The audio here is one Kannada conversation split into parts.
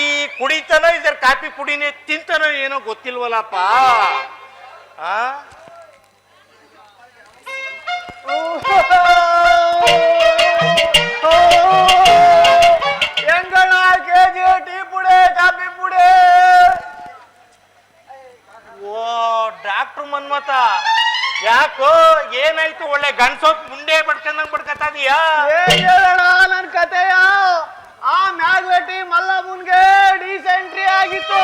ಈ ಕುಡಿತಾನೋ ಇದ್ರ ಕಾಫಿ ಪುಡಿನೇ ತಿಂತಾನೋ ಏನೋ ಗೊತ್ತಿಲ್ವಲ್ಲಪ್ಪ? ಆ? ಎಂಗಳ ಕೆಜಿ ಟೀ ಪುಡೆ, ಕಾಫಿ ಪುಡೆ? ಓ, ಡಾಕ್ಟ್ರು ಮನ್ಮತ ಯಾಕೋ ಏನಾಯ್ತು ಒಳ್ಳೆ ಗಂಡ್ಸೋತ್ ಮುಂಡೆ ಬಡ್ಕೊಂಡಂಗ್ ಹೇಳೋಣ ನನ್ ಕತೆಯ? ಆ ಮ್ಯಾಗ್ಲಟಿ ಮಲ್ಲ ಮುನ್ಗೆ ಡಿಸೆಂಟ್ರಿ ಆಗಿತ್ತು.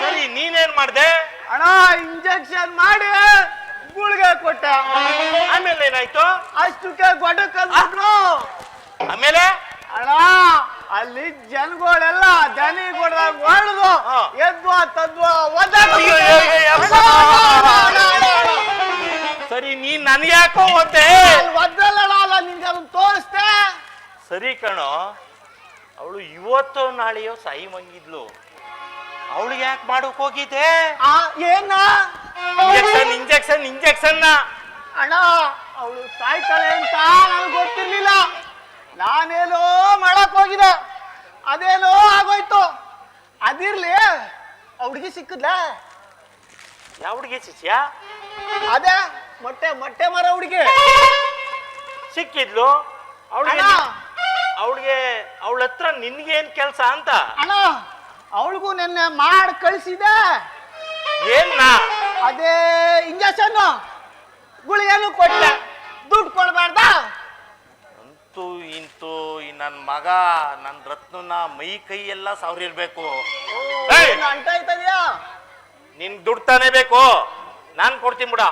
ಸರಿ ನೀನೇನ್ ಮಾಡ್ದೆ? ಅಣ್ಣ ಇಂಜೆಕ್ಷನ್ ಮಾಡಿ ಗುಳಿಗೆ ಕೊಟ್ಟೆ. ಆಮೇಲೆ ಏನಾಯ್ತು? ಅಷ್ಟಕ್ಕೆ ಗೊಡಕ್ ಆಮೇಲೆ? ಅಣ್ಣ ಅಲ್ಲಿ ಜನಗಳೆಲ್ಲ ದನಿ ಕೊಡ್ದಾಗ ಹೊಡೆದು ಎದ್ವಾ ತದ್ವ ಸರಿ ನೀನ್ ನನ್ಗೆ ಯಾಕೋ ಓದ್ದೆ ಒದ್ದಲ್ಲ ನಿನ್ಗೆ ಅದನ್ನ ತೋರಿಸ್ದೆ ಸರಿ ಕಣೋ. ಅವಳು ಇವತ್ತೋ ನಾಳೆಯೋ ಸಾಯಿ ಮಂಗಿದ್ಲು. ಅವಳಿಗೆ ಯಾಕೆ ಮಾಡಕ್ ಹೋಗಿದೆ ಆ, ಏನ? ಇಂಜೆಕ್ಷನ್ ಇಂಜೆಕ್ಷನ್ ಇಂಜೆಕ್ಷನ್ ಅಣ್ಣ ಅವಳು ಸಾಯ್ತಾಳೆ ಅಂತ ನನಗೆ ಗೊತ್ತಿರ್ಲಿಲ್ಲ. ನಾನೇನೋ ಮಾಡಕ್ ಹೋಗಿದೆ ಅದೇನೋ ಆಗೋಯ್ತು. ಅದಿರ್ಲಿ ಅವಳಿಗೆ ಸಿಕ್ಕದ್ಲ? ಯಾವ ಹುಡುಗಿ ಶಿಷ್ಯ ಅದೇ ಮೊಟ್ಟೆ ಮೊಟ್ಟೆ ಮರ ಹುಡುಗಿ. ಸಿಕ್ಕಿದ್ಲು. ಅವಳಿಗೆ ಅಣ್ಣ ಅವಳಿಗೆ ಅವಳ ಹತ್ರ ನಿನ್ಗೇನ್ ಕೆಲ್ಸ ಅಂತ? ಅಣ್ಣ ಅವಳಿಗೂ ನೆನ್ನೆ ಮಾಡಿ ಕಳಿಸಿದೆ ಏನ್ನ? ಅದೇ ಇಂಜೆಕ್ಷನ್ ಗುಳಿಗೆನು ಕೊಟ್ಟ ದುಡ್ಡು ಕೊಡಬಾರ್ದ? ಅಂತೂ ಇಂತೂ ಈ ನನ್ ಮಗ ನನ್ ರತ್ನನ ಮೈ ಕೈ ಎಲ್ಲ ಸಾವಿರಿರ್ಬೇಕು ಏಯ್! ಅಂಟ ಆಯ್ತದ್ಯಾ ನಿನ್ ದುಡ್ಡು ತಾನೇ ಬೇಕು. ನಾನ್ ಕೊಡ್ತೀನಿ ಬಿಡ.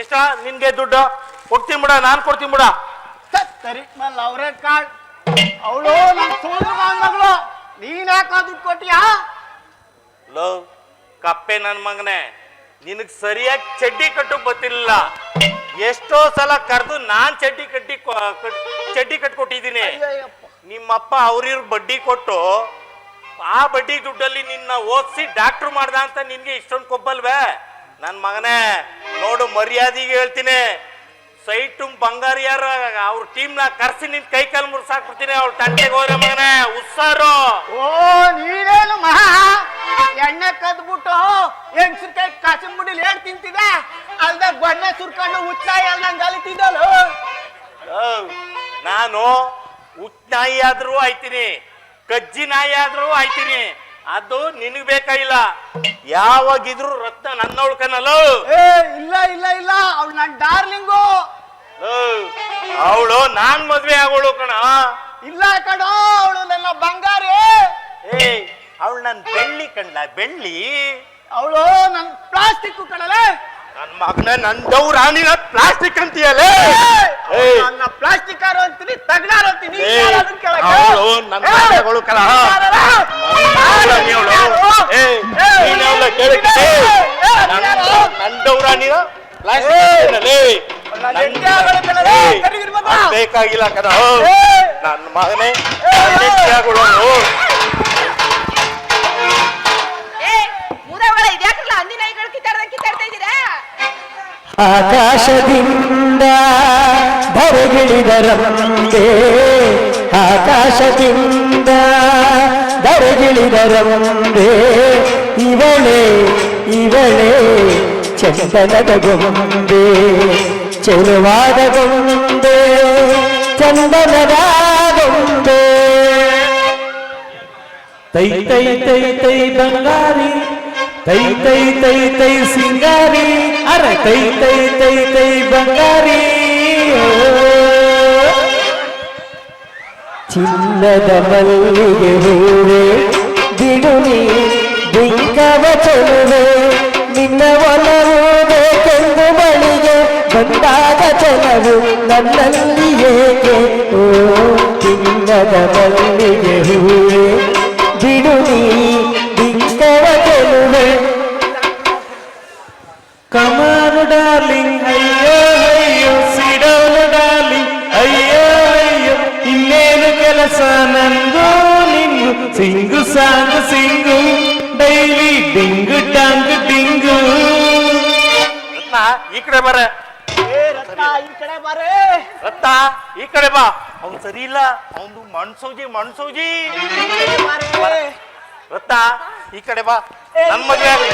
ಎಷ್ಟ ನಿನ್ಗೆ ದುಡ್ಡು. ಕೊಡ್ತೀನಿ ಬಿಡ ನಾನ್ ಕೊಡ್ತೀನಿ ಬಿಡ. ಸರಿ ಮಲ್ಲ ಅವ್ರೆ ಕಾಳ್. ಅವಳು ನನ್ ಸೋದರ ಮಗಳು. ನೀನ್ ಯಾಕ ದುಡ್ಡು ಕೊಟ್ಟಿಯಾ? ಲೋ ಕಪ್ಪೆ ನನ್ ಮಗನೇ ನಿನಗ್ ಸರಿಯಾಗಿ ಚಡ್ಡಿ ಕಟ್ಟು ಗೊತ್ತಿಲ್ಲ ಎಷ್ಟೋ ಸಲ ಕರೆದು ನಾನ್ ಚಡ್ಡಿ ಕಟ್ಟಿ ಚಡ್ಡಿ ಕಟ್ಕೊಟ್ಟಿದ್ದೀನಿ. ಕೊಟ್ಟಿದ್ದೀನಿ ನಿಮ್ಮಪ್ಪ ಅವ್ರಿವ್ರ ಬಡ್ಡಿ ಕೊಟ್ಟು ಆ ಬಡ್ಡಿ ದುಡ್ಡಲ್ಲಿ ನಿನ್ನ ಓದಿಸಿ ಡಾಕ್ಟ್ರು ಮಾಡ್ದ ಅಂತ ನಿನ್ಗೆ ಇಷ್ಟೊಂದು ಕೊಬ್ಬಲ್ವೇ? ನನ್ ಮಗನೇ ನೋಡು ಮರ್ಯಾದೆಗೆ ಹೇಳ್ತೀನಿ. ಸೈಟು ಬಂಗಾರ ಯಾರ? ಅವ್ರ ಟೀಮ್ನ ಕರ್ಸಿ ನಿನ್ ಕೈ ಕಾಲು ಮುರ್ಸಾಕ್ಬಿಡ್ತೀನಿ ಅವ್ರ ತಂಡೆಗೆ ಹೋದ್ರೆ ಮಗನೆ. ಉಸ್ಸಾರು ಓ ನೀನೇನು ಮಹಾ? ಎಣ್ಣೆ ಕದ್ಬಿಟ್ಟು ಕೈ ಕಾಸಿನ ಮುಡಿಲಿ ಏನ್ ತಿಂತಿದ ಅಲ್ದ ಬಣ್ಣ ಸುರ್ಕೊಂಡು ಉಚ್ಚಾಯಿ ಎಲ್ದಂಗ್ ಅಲಿತಿದ್ದಲು ನಾನು ಉಚ್ ನಾಯಿ ಆದ್ರೂ ಆಯ್ತೀನಿ ಕಜ್ಜಿ ನಾಯಿ ಆದ್ರೂ ಆಯ್ತೀನಿ. ಅದು ನಿನಗ್ ಬೇಕಾಗಿಲ್ಲ. ಯಾವಾಗಿದ್ರು ರತ್ನ ನನ್ನ ಉಳ್ಕನಲ್ಲ ಏ ಇಲ್ಲ ಇಲ್ಲ ಇಲ್ಲ. ಅವ್ಳು ನನ್ ಡಾರ್ಲಿಂಗು. ಅವಳು ನಾನ್ ಮದ್ವೆ ಆಗೋಳು ಕಣ. ಇಲ್ಲ ಕಣೋ ಅವಳು ನನ್ನ ಬಂಗಾರಿ. ಏ ಅವಳು ನನ್ ಬೆಳ್ಳಿ ಕಣ್ಲ ಬೆಳ್ಳಿ. ಅವಳು ನನ್ ಪ್ಲಾಸ್ಟಿಕ್ ಕಣಲೆ. ನನ್ ಮಗನ ನನ್ ರಾಣಿನ ಪ್ಲಾಸ್ಟಿಕ್ ಅಂತೀಯಲೇ. ನನ್ನ ಪ್ಲಾಸ್ಟಿಕ್ ಆರು ಅಂತೀನಿ ತಗಡಾರು ಅಂತೀನಿ ಅವಳು ನನ್ನ ಕಣ. ಬೇಕಾಗಿಲ್ಲ ಕದ ನನ್ನ ಮಗನೇ ಆಕಾಶದಿಂದ ಧರೆಗಿಳಿದರಂತೆ ಆಕಾಶದಿಂದ ಧರೆಗಿಳಿದರಂತೆ ಇವಳೆ ಇವಳೆ ಚಂದನದ ಗೊಂಬೆ ಚೆಲುವಾದ ಗೊಂಬೆ. ಚಂದನದ ಗೊಂಬೆ ತೈ ತೈ ತೈ ತೈ ಬಂಗಾರಿ ತೈ ತೈ ತೈ ತೈ ಸಿಂಗಾರಿ ಅರೆ ತೈ ತೈ ತೈ ತೈ ಬಂಗಾರಿ ಓ. ಚಿನ್ನದ ಮಲ್ಲಿಗೆ ಹೂವೆ ಬಿಡುನಿ ಚಿನ್ನದ ಮಲ್ಲಿಗೆ ಹೂವೆ. ಬಿಡುನಿ ಬಿಂಕವ ಗೆಲುವೆ ಕಮಾನು ಡಾರ್ಲಿಂಗ್, ಅಯ್ಯೋ ಅಯ್ಯೋ, ಸಿಡೋಲು ಡಾರ್ಲಿಂಗ್, ಅಯ್ಯೋ ಅಯ್ಯೋ, ಇನ್ನೇನು ಕೆಲಸ ನಂದು ನಿಂಗು ಸಿಂಗು ಸಾಂಗ್, ಸಿಂಗು, ಡೈಲಿ ಡಿಂಗು, ಟಂಗ್, ಡಿಂಗು. ಈ ಕಡೆ ಬರ. ಏ ರತ್ನ ಈ ಕಡೆ ಬಾ. ಅವ್ನು ಸರಿ ಇಲ್ಲ. ಅವನು ಮಣ್ಸೌಜಿ ಮಣ್ಸೌಜಿ ಬಾರೆ. ರತ್ನ ಈ ಕಡೆ ಬಾ. ನನ್ ಮದ್ವೆ ಆಗ್ಲಿ.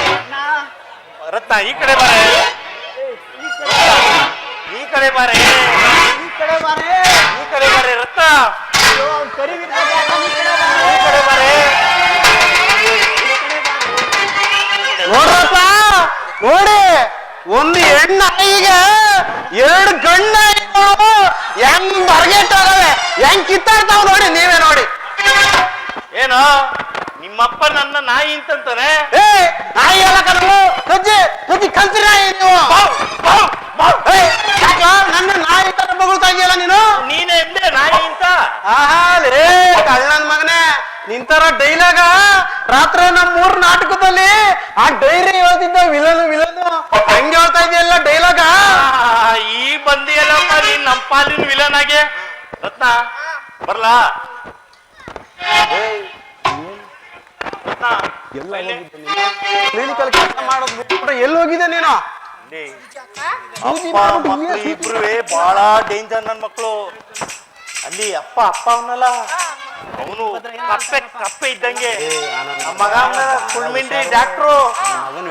ರತ್ನ. ಈ ಕಡೆ ಬಾರೆ ಈ ಕಡೆ. ಈ ಕಡೆ ಬಾರೆ ಈ ಕಡೆ ಬಾರೆ. ಈ ಕಡೆ ಬಾರೆ ರತ್ನ. ಅಯ್ಯೋ, ಅವ್ನ್ ಈ ಕಡೆ ಬಾರೆ. ಈ ಕಡೆ ಬಾರೆ ನೋಡ್ರಪ್ಪ ನೋಡಿ. ಒಂದು ಹೆಣ್ಣು ನಾಯಿಗೆ ಎರಡು ಗಂಡ ಹೆಂಗ್ ಹೆಂಗ್ ಬರ್ಗೆಟ್ಟೋಗವೆ ಹೆಂಗ್ ಕಿತ್ತಾಡ್ತಾವ ನೋಡಿ ನೀವೇ ನೋಡಿ. ಏನೋ? ನಿಮ್ಮಪ್ಪ ನನ್ನ ನಾಯಿ ಅಂತಂತಾನೆ? ಏ ನಾಯಿ ಎಲ್ಲ ಕಣವು ಸಜ್ಜಿ ಸಜ್ಜಿ ಕಲ್ತಿರ ನೀವು. ಏ, ಯಾಕೋ ನನ್ನ ನಾಯಿ ತರ ಬಗಳ್ತಾ ಇದೆಯಲ್ಲ ನೀನು? ನೀನೇ ಎಂದೆ ನಾಯಿ ಅಂತ? ಆಹಾ ಲೇ ಕಳ್ಳನ್ ಮಗನೇ. ನಿಂತರ ಡೈಲಾಗ ರಾತ್ರಿ ನಮ್ಮ ಮೂರ್ ನಾಟಕದಲ್ಲಿ ಆ ಡೈರಿ ಹೇಳ್ತಿದ್ದ ವಿಲನು ವಿಲನು. ಇದೆಯಲ್ಲ ಈ ಬಂದಿ ಈ ಬಂದಿಯಲ್ಲಪ್ಪ ನೀನ್ ನಮ್ಮ ಪಾಲಿನ ವಿಲನ್ ಆಗಿ. ರತ್ನ ಬರ್ಲಾ? ರತ್ನ ಇಲ್ಲಿ. ಕ್ಲಿನಿಕಲ್ ಕೆಲಸ ಮಾಡೋದು ಬಿಟ್ಬಿಟ್ರೆ ಎಲ್ಲಿ ಹೋಗಿದೆ ನೀನು. ಅಪ್ಪ ಮಕ್ಳು ಇಬ್ರುವೆ ಬಹಳ ಡೇಂಜರ್ ನನ್ ಮಕ್ಳು. ಅಲ್ಲಿ ಅಪ್ಪ ಅಪ್ಪ ಅವನಲ್ಲ ಅವನು ಕಪ್ಪೆ ಕಪ್ಪೆ ಇದ್ದಂಗೆ ನಮ್ಮ ಮಗ ಕುಳ್ಮಿಂಡಿ ಡಾಕ್ಟ್ರು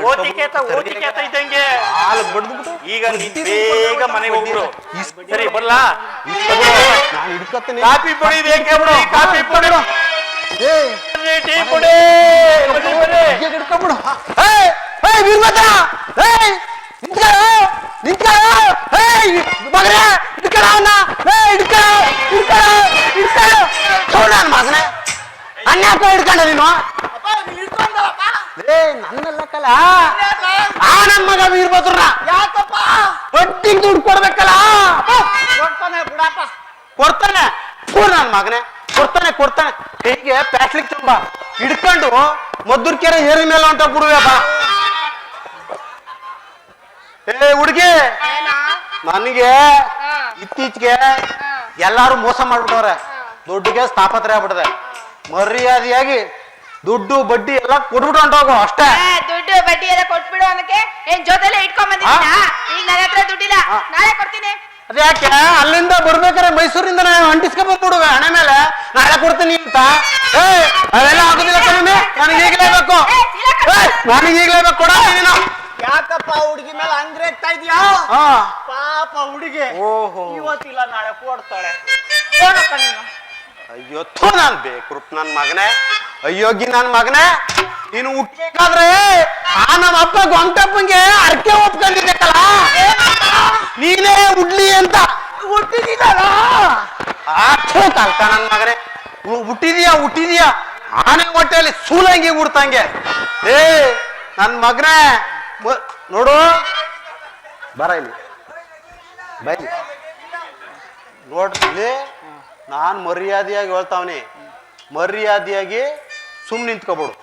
ಓದಿಕೇತ ಓದಿಕೇತ ಇದ್ದಂಗೆ ಹಾಲು ಬಡ್ದ್ಬಿಟ್ಟು ಈಗ ನೀನ್ ಬೇಗ ಮನೆಗೆ ಹೋಗ್ಬಿಡು ಸರಿ ಬರ್ಲಾ ನಾನು ಹಿಡ್ಕತ್ತೀನಿ ಕಾಫಿ ಪುಡಿ ಬೇಕೇ ಬಿಡು ಕಾಫಿ ಪುಡಿ ಏ ಟೀ ಪುಡಿ ಹಿಡ್ಕೊಂಬಿಡು ಏಯ್ ಏಯ್ ವೀರಭದ್ರ ಏಯ್ ನನ್ನ ಯಾಕೋ ಹಿಡ್ಕೊಂಡ ನೀನು. ಏ ನನ್ನೆಲ್ಲ ಕಲ. ಆ ನನ್ನ ಮಗ ವೀರಭದ್ರನ ಯಾಕಪ್ಪ? ಒಟ್ಟಿಗೆ ದುಡ್ಡು ಕೊಡ್ಬೇಕಲ್ಲ? ಕೊಡ್ತಾನೆ ಬಿಡಪ್ಪ. ಕೊಡ್ತಾನೆ. ಪೂರ್ ನನ್ನ ಮಗನೇ. ಕೊಡ್ತಾನೆ ಕೊಡ್ತಾನೆ. ಹೀಗೆ ಪ್ಯಾಸ್ಲಿಕ್ ತುಂಬ. ಹಿಡ್ಕೊಂಡು ಮದ್ದೂರ್ಕೆರೆ ಏರಿ ಮೇಲೆ ಅಂತ ಬಿಡುವೆಪ್ಪ ಏ ಹುಡುಗಿ. ನನಗೆ. ಇತ್ತೀಚೆಗೆ ಎಲ್ಲಾರು ಮೋಸ ಮಾಡ್ಬಿಟ್ಟವ್ರೆ. ದುಡ್ಡಿಗೆ ಸ್ಥಾಪತ್ರೆ ಆಗ್ಬಿಟ್ಟದೆ. ಮರ್ಯಾದೆಯಾಗಿ ದುಡ್ಡು ಬಡ್ಡಿ ಎಲ್ಲ ಅಂತ ಹೊಂಟೋಗು ಅಷ್ಟೇ. ದುಡ್ಡು ಬಡ್ಡಿ ಎಲ್ಲ ಕೊಟ್ಬಿಡು ಅನ್ನಕ್ಕೆ ಏನ್ ಜೊತೆಲೆ ಇಟ್ಕೊಂಡ್ ಬಂದಿದ್ದೀನ ಈಗ ನನ್ನ ಹತ್ರ ದುಡ್ಡಿಲ್ಲ. ನಾಳೆ ಕೊಡ್ತೀನಿ. ಅದ್ಯಾಕೆ? ಅಲ್ಲಿಂದ ಬರ್ಬೇಕಾದ್ರೆ ಮೈಸೂರಿಂದ ನಾನು ಬಂದ್ಬಿಡುವೆ ಹಣೆ ಮೇಲೆ. ನಾಳೆ ಕೊಡ್ತೀನಿ ಅಂತ. ಏ ಅದೆಲ್ಲ ಆಗುದಿಲ್ಲ ಕಡಿಮೆ ನನಗೆ ಈಗಲೇ ಬೇಕು. ಏ, ನನಗೆ ಈಗಲೇ ಬೇಕು ಕೊಡ ನೀನು. ಯಾಕಪ್ಪ ಹುಡುಗಿ ಮೇಲೆ ಹಂಗ್ರೇಗ್ತಾ ಇದೀಯಾ? ಹಾ ಪಾಪ ಹುಡುಗಿ. ಓಹೋ. ಇವತ್ತಿಲ್ಲ ನಾಳೆ ಕೊಡ್ತಾಳೆ. ಏನಪ್ಪ ನೀನು. ಅಯ್ಯೋ ಥು ನಾನ್ ಬೇಕು ನನ್ ಮಗನೇ. ಅಯ್ಯೋಗಿ ನನ್ನ ಮಗನೇ. ನೀನು ಹುಟ್ಟಬೇಕಾದ್ರೆ ಆ ನಮ್ಮ ಅಪ್ಪ ಗೊಂಟಪ್ಪಂಗೆ ಅರ್ಕೆ ಒಪ್ಕೊಂಡಿದ್ದಕ್ಕಲ್ಲ ನೀನೇ ಉಡ್ಲಿ ಅಂತ. ಹುಟ್ಟಿದೀನಲ್ಲ? ಆಚು ಕಲ್ತ ನನ್ ಮಗನೇ. ಹುಟ್ಟಿದೀಯಾ ಹುಟ್ಟಿದೀಯಾ? ಆನೆ ಹೊಟ್ಟೆಯಲ್ಲಿ ಸೂಲಂಗಿ ಹುಡ್ತಂಗೆ. ಏ ನನ್ನ ಮಗನೇ. ನೋಡು. ಬರ ಇಲ್ಲಿ. ಬೈ. ನೋಡ್ಲಿ ನಾನ್ ಮರ್ಯಾದೆಯಾಗಿ ಹೇಳ್ತಾವನಿ. ಮರ್ಯಾದೆಯಾಗಿ ಸುಮ್ ನಿಂತ್ಕೊಬಿಡು.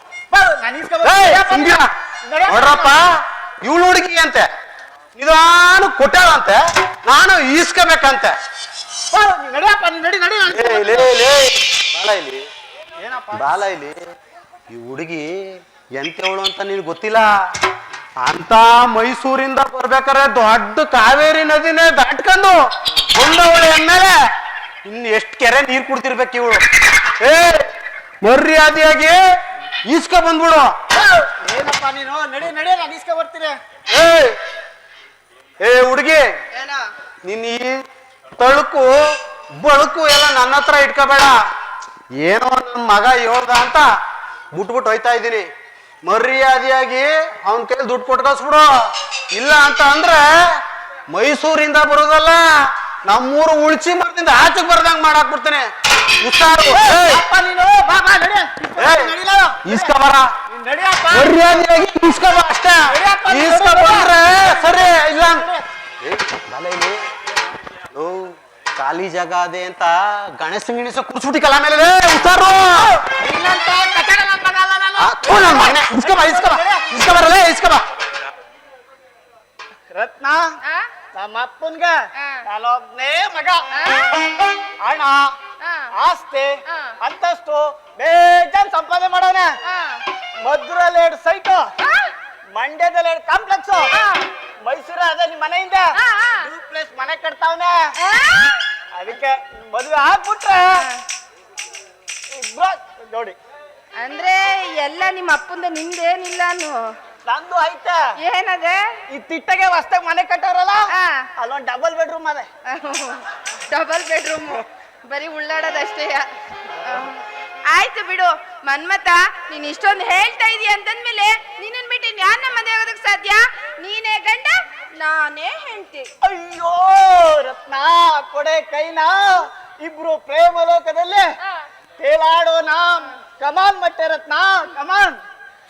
ನೋಡ್ರಪ್ಪ ಇವಳು ಹುಡುಗಿ ಅಂತೆ. ನಿಧಾನ ಕೊಟ್ಟಾಳಂತೆ ನಾನು ಈಸ್ಕೋಬೇಕಂತೆ. ಬಾಲ ಇಲ್ಲಿ. ಏನಪ್ಪ? ಬಾಲ ಇಲ್ಲಿ. ಈ ಹುಡುಗಿ ಎಂತವಳು ಅಂತ ನಿನ್ ಗೊತ್ತಿಲ್ಲ? ಅಂತ ಮೈಸೂರಿಂದ ಬರ್ಬೇಕಾದ್ರೆ ದೊಡ್ಡ ಕಾವೇರಿ ನದಿನೇ ದಾಟ್ಕೊಂಡು ಬಂದವಳೆ ಅಂದ್ಮೇಲೆ ಇನ್ ಎಷ್ಟು ಕೆರೆ ನೀರು ಕುಡ್ತಿರ್ಬೇಕು ಇವಳು? ಏ ಮರ್ಯಾದೆಯಾಗಿ ಈಸ್ಕೊ ಬಂದ್ಬಿಡು. ಏನಪ್ಪ ನೀನು? ನಡಿ ನಡಿ ನಾನು ಈಸ್ಕೊ ಬರ್ತೀನಿ. ಏ ಏ ಹುಡುಗಿ ಏನ? ನಿನ್ ಈ ತಳುಕು ಬಳುಕು ಎಲ್ಲ ನನ್ನ ಹತ್ರ ಇಟ್ಕೋಬೇಡ. ಏನೋ ನನ್ನ ಮಗ ಹೇಳ್ದ ಅಂತ ಬಿಟ್ಬಿಟ್ಟು ಹೋಯ್ತಾ ಇದ್ದೀನಿ. ಮರ್ಯಾದೆಯಾಗಿ ಅವನ ಕೈಲಿ ದುಡ್ಡು ಕೊಟ್ಟು ಕಳ್ಸ್ಬಿಡು ಇಲ್ಲ ಅಂತ ಅಂದ್ರೆ ಮೈಸೂರಿಂದ ಬರೋದಲ್ಲ. ನಮ್ಮೂರು ಉಳ್ಚಿ ಮರದಿಂದ ಆಚೆಗೆ ಬರ್ದಂಗ್ ಮಾಡಾಕ್ಬಿಡ್ತೀನಿ ಹುಷಾರು. ಏಯ್, ಅಪ್ಪ ನೀನು ಬಾ ಬಾ ನಡಿ. ಏಯ್, ನಡಿಲ? ಈಸ್ಕೊ ಬರ. ನೀನ್ ನಡಿಯಪ್ಪ. ಮರ್ಯಾದೆಯಾಗಿ ಈಸ್ಕೊ ಬಾ ಅಷ್ಟೇ. ಇಸ್ಕ ಬಂದ್ರೆ ಸರಿ ಇಲ್ಲ. ಓ, ಖಾಲಿ ಜಾಗ ಅದೇ ಅಂತ ಗಣೇಶ ಗಿಣೇಶ ಕುರ್ಸ್ಬಿಟ್ಟಿ ಕಲ ಮೇಲೆ ಹುಷಾರು. ಇಸ್ಕ ಬಾ ಇಸ್ಕೊ ಬಾ. ಇಸ್ಕೊ ಬರಲೇ ಇಸ್ಕೊ ಬಾ. ರತ್ನ? ನಮ್ಮ ಅಪ್ಪನ್ಗೆ. ನಾನೊಬ್ನೇ ಮಗ ಹಣ. ಆಸ್ತಿ. ಅಂತಸ್ತು ಬೇಜಾನ್ ಸಂಪಾದನೆ ಮಾಡೋಣ. ಮಧುರಲ್ಲಿ ಎರಡು ಸೈಟು? ಮಂಡ್ಯದಲ್ಲಿ ಎರಡು ಕಾಂಪ್ಲೆಕ್ಸ್. ಮೈಸೂರು ಅದೇ ನಿಮ್ ಮನೆಯಿಂದ. ಪ್ಲೇಸ್ ಮನೆ ಕಟ್ತಾವನೆ ಅದಕ್ಕೆ ಮದುವೆ ಆಗ್ಬಿಟ್ರೆ ಇಬ್ರ ನೋಡಿ ಅಂದ್ರೆ ಎಲ್ಲ ನಿಮ್ಮ ಅಪ್ಪಂದ ನಿಂದೇನಿಲ್ಲ ಅನ್ನು ನಂದು ಐತೆ. ಏನದೆ? ಈ ತಿಟ್ಟಗೆ ಹೊಸ್ದಾಗ್ ಮನೆ ಕಟ್ಟೋರಲ್ಲ? ಆ. ಅಲ್ಲೊಂದ್ ಡಬಲ್ ಬೆಡ್ರೂಮ್ ಅದೇ. ಡಬಲ್ ಬೆಡ್ರೂಮ್ ಬರೀ ಉಳ್ಳಾಡೋದಷ್ಟೇ. ಆಯ್ತು ಬಿಡು. ಮನ್ಮತ ನೀನ್ ಇಷ್ಟೊಂದು ಹೇಳ್ತಾ ಇದೀಯ ಅಂತಂದ್ಮೇಲೆ ನಿನ್ನನ್ ಬಿಟ್ಟು ನ್ಯಾನ ಮದುವೆ ಆಗೋದಕ್ ಸಾಧ್ಯ? ನೀನೇ ಗಂಡ ನಾನೇ ಹೆಂಡತಿ. ಅಯ್ಯೋ ರತ್ನ ಕೊಡೆ ಕೈನಾ ಇಬ್ರು ಪ್ರೇಮ ಲೋಕದಲ್ಲಿ ನಾ ಕಮಾನ್ ಮತ್ತೆ ರತ್ನ ಕಮಾನ್